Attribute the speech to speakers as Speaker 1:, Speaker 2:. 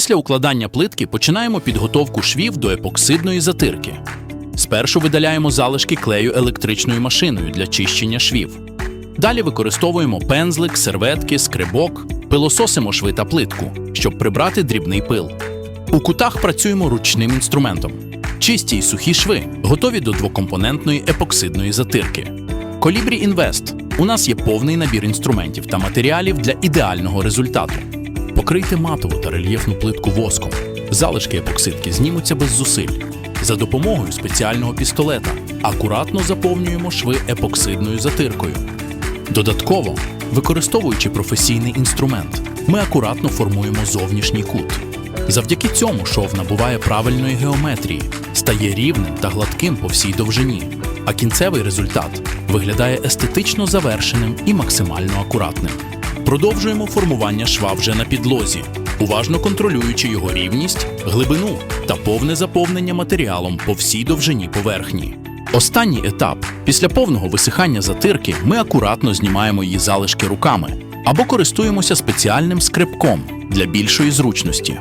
Speaker 1: Після укладання плитки починаємо підготовку швів до епоксидної затирки. Спершу видаляємо залишки клею електричною машиною для чищення швів. Далі використовуємо пензлик, серветки, скрибок, пилососимо шви та плитку, щоб прибрати дрібний пил. У кутах працюємо ручним інструментом. Чисті й сухі шви готові до двокомпонентної епоксидної затирки. Колібрі Інвест. У нас є повний набір інструментів та матеріалів для ідеального результату. Покрийте матову та рельєфну плитку воском. Залишки епоксидки знімуться без зусиль. За допомогою спеціального пістолета акуратно заповнюємо шви епоксидною затиркою. Додатково, використовуючи професійний інструмент, ми акуратно формуємо зовнішній кут. Завдяки цьому шов набуває правильної геометрії, стає рівним та гладким по всій довжині, а кінцевий результат виглядає естетично завершеним і максимально акуратним. Продовжуємо формування шва вже на підлозі, уважно контролюючи його рівність, глибину та повне заповнення матеріалом по всій довжині поверхні. Останній етап після повного висихання затирки ми акуратно знімаємо її залишки руками або користуємося спеціальним скребком для більшої зручності.